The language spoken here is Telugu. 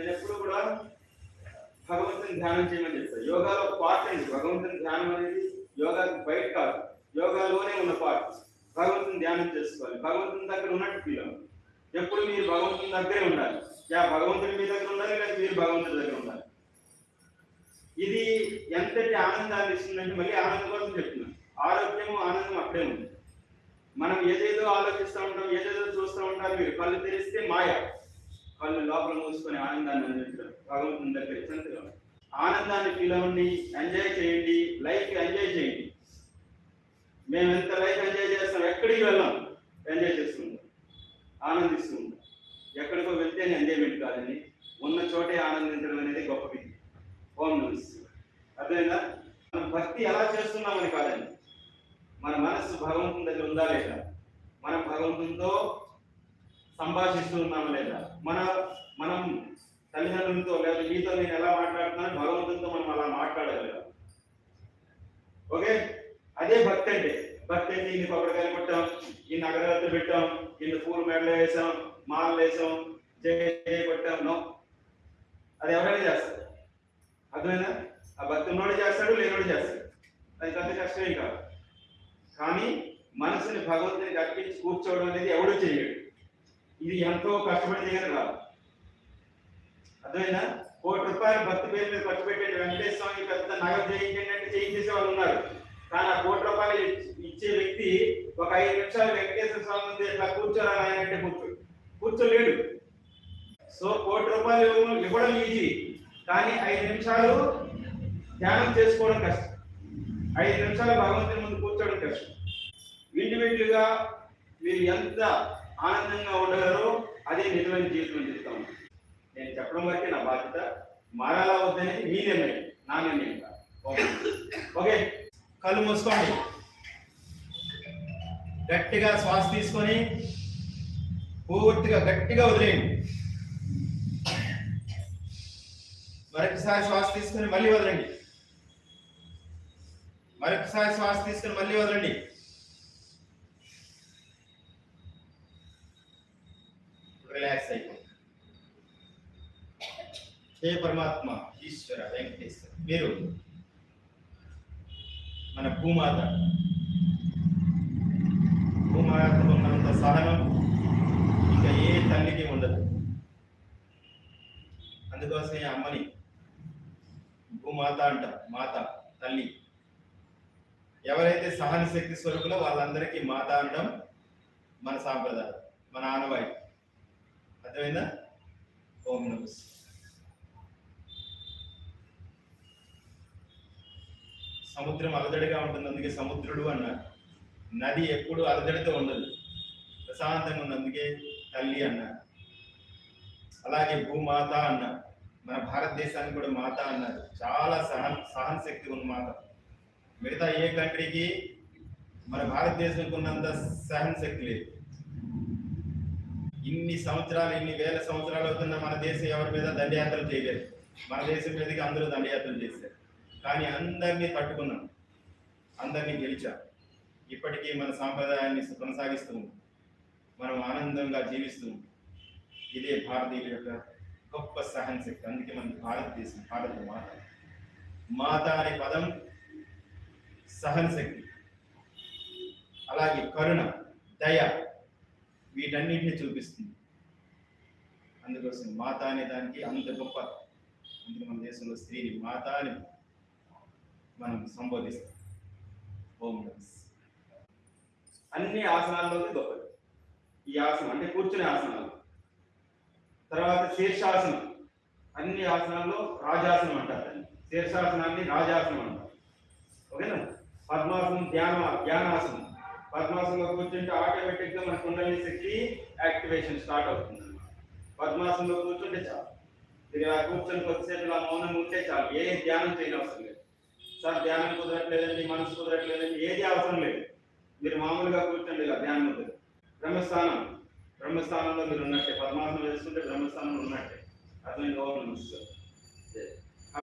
నేను ఎప్పుడు కూడా భగవంతుని ధ్యానం చేయమని చెప్తాను యోగాలో పార్ట్ అండి భగవంతుని ధ్యానం అనేది యోగాకి బయట కాదు. యోగాలోనే ఉన్న పార్ట్ భగవంతుని ధ్యానం చేసుకోవాలి. భగవంతుని దగ్గర ఉన్నట్టు ఫీల్ అవ్వాలి. ఎప్పుడు మీరు భగవంతుని దగ్గరే ఉండాలి. యా భగవంతుని మీ దగ్గర ఉండాలి లేదా మీరు భగవంతుని దగ్గర ఉండాలి. ఇది ఎంతటి ఆనందాన్ని ఇస్తుందంటే మళ్ళీ ఆనందం కోసం చెప్తున్నాను ఆరోగ్యము ఆనందం అక్కడే ఉంది. మనం ఏదేదో ఆలోచిస్తూ ఉంటాం ఏదేదో చూస్తూ ఉంటాం మీరు కళ్ళు తెరిస్తే మాయ. కళ్ళు లోపల మూసుకొని ఆనందాన్ని అందించడం. భగవంతుని దగ్గర చెంతగా ఆనందాన్ని ఫీల్ అవ్వండి ఎంజాయ్ చేయండి లైఫ్ ఎంజాయ్ చేయండి. మేము ఎంత లైఫ్ ఎంజాయ్ చేస్తాం ఎక్కడికి వెళ్ళాం ఎంజాయ్ చేస్తుంటాం ఆనందిస్తూ ఉంటాం. ఎక్కడికో వెళ్తే ఎంజాయ్మెంట్ కాదని ఉన్న చోటే ఆనందించడం అనేది గొప్ప విధి. ఓం నమస్తే అర్థమైందా? మనం భక్తి ఎలా చేస్తున్నామని కాదండి. మన మనస్సు భగవంతుని దగ్గర ఉందా లేదా? మనం భగవంతునితో సంభాషిస్తూ ఉన్నామా లేదా? మన మనం తల్లిదండ్రులతో లేదా మీతో నేను ఎలా మాట్లాడుతున్నాను భగవంతునితో మనం అలా మాట్లాడాలి ఓకే? అదే భక్తి అంటే. భక్తి అంటే ఇన్ని కొబ్బరికాయలు కొట్టాం ఇన్ని అగరబత్తులు పెట్టాం ఇన్ని పూలు మెడలు వేసాం మాలలు వేసాం జయ కొట్టాం. నో. అది ఎవరైనా చేస్తారు. అర్థమైనా ఆ భక్తి ఉన్నోడు చేస్తాడు లేనోడు చేస్తాడు. అది పెద్ద కష్టమే కాదు. కానీ మనసుని భగవంతునికి అర్పించి కూర్చోవడం అనేది ఎవడు చేయడు. ఇది ఎంతో కష్టపడి దిగారు రాదు అర్థమైనా కోటి రూపాయలు భక్తి పేరు మీద ఖర్చు పెట్టండి వెంకటేశ్వర స్వామి పెద్ద నగలు చేయించండి అంటే చేయించేసే వాళ్ళు ఉన్నారు. కానీ ఆ కోటి రూపాయలు ఇచ్చే వ్యక్తి ఒక ఐదు నిమిషాలు వెంకటేశ్వర స్వామి ముందు ఇట్లా కూర్చోరా ఆయన అంటే కూర్చో కూర్చోలేడు. సో కోటి రూపాయలు ఇవ్వడం- ఈజీ కానీ ఐదు నిమిషాలు ధ్యానం చేసుకోవడం కష్టం. ఐదు నిమిషాలు భగవంతుని ముందు కూర్చోవడం కష్టం. ఇండివిజువల్గా మీరు ఎంత ఆనందంగా ఉండగలరు? అదే నిజమైన జీవితం అని నేను చెప్పడం వరకే నా బాధ్యత. మారాలా వద్దనేది మీ నిర్ణయం. నా నిర్ణయం ఓకే. ఓకే. కళ్ళు మూసుకోండి. గట్టిగా శ్వాస తీసుకొని పూర్తిగా గట్టిగా వదిలేయండి. మరొకసారి శ్వాస తీసుకొని మళ్ళీ వదలండి. మరొకసారి శ్వాస తీసుకొని మళ్ళీ వదలండి. రిలాక్స్ అయిపోయింది హే పరమాత్మ ఈశ్వర వెంకటేశ్వర. మీరు మన భూమాత. భూమాత ఉన్నంత సహనం ఇంకా ఏ తల్లికి ఉండదు. అందుకోసమే అమ్మని భూమాత అంట మాత తల్లి. ఎవరైతే సహన శక్తి స్వరూపులో వాళ్ళందరికీ మాత అనడం మన సాంప్రదాయం మన ఆనవాయి అర్థమైందా? ఓం నమస్ సముద్రం అలజడిగా ఉంటుంది అందుకే సముద్రుడు అన్న. నది ఎప్పుడు అలజడితో ఉండదు. ప్రశాంతంగా ఉంది అందుకే తల్లి అన్న. అలాగే భూమాత అన్న. మన భారతదేశానికి కూడా మాత అన్నారు. చాలా సహన సహన శక్తి ఉన్న మాత. మిగతా ఏ కంట్రీకి మన భారతదేశంకి ఉన్నంత సహన శక్తి లేదు. ఇన్ని సంవత్సరాలు ఇన్ని వేల సంవత్సరాలు అవుతున్న మన దేశం ఎవరి మీద దండయాత్రలు చేయలేదు. మన దేశం మీదకి అందరూ దండయాత్రలు చేశారు. కానీ అందరినీ తట్టుకున్నాం అందరినీ గెలిచాం. ఇప్పటికీ మన సాంప్రదాయాన్ని కొనసాగిస్తూ మనం ఆనందంగా జీవిస్తూ ఇదే భారతీయుల యొక్క గొప్ప సహన శక్తి అందుకే మన భారతదేశం భారత మాత. మాత అనే పదం సహన శక్తి అలాగే కరుణ దయ వీటన్నిటిని చూపిస్తుంది. అందుకోసం మాత అనే దానికి అంత గొప్ప అందుకే మన దేశంలో స్త్రీని మాత అని మనం సంబోధిస్తాం. ఓం అన్ని ఆసనాల్లో గొప్పది. ఈ ఆసనం అంటే కూర్చునే ఆసనాలు. తర్వాత శీర్షాసనం. అన్ని ఆసనాల్లో రాజాసనం అంటారు దాన్ని. శీర్షాసనాన్ని రాజాసనం అంటారు. ఓకేనా? పద్మాసనం ధ్యాన ధ్యానాసనం. పద్మాసనంలో కూర్చుంటే ఆటోమేటిక్గా మన కుండలి శక్తి యాక్టివేషన్ స్టార్ట్ అవుతుంది పద్మాసనంలో కూర్చుంటే చాలు. మీరు ఇలా కూర్చొని కొద్దిసేపు ఇలా మౌనం ఉంటే చాలు. ఏ ధ్యానం చేయడం అవసరం లేదు. సార్ ధ్యానం కుదరట్లేదండి మనసు కుదరట్లేదండి ఏది అవసరం లేదు. మీరు మామూలుగా కూర్చోండి ఇలా ధ్యానం ఉంటుంది బ్రహ్మస్థానం. బ్రహ్మస్థానంలో మీరు ఉన్నట్టే. పద్మాసనం వేసుకుంటే బ్రహ్మస్థానంలో ఉన్నట్టే. అతని గౌరవం సార్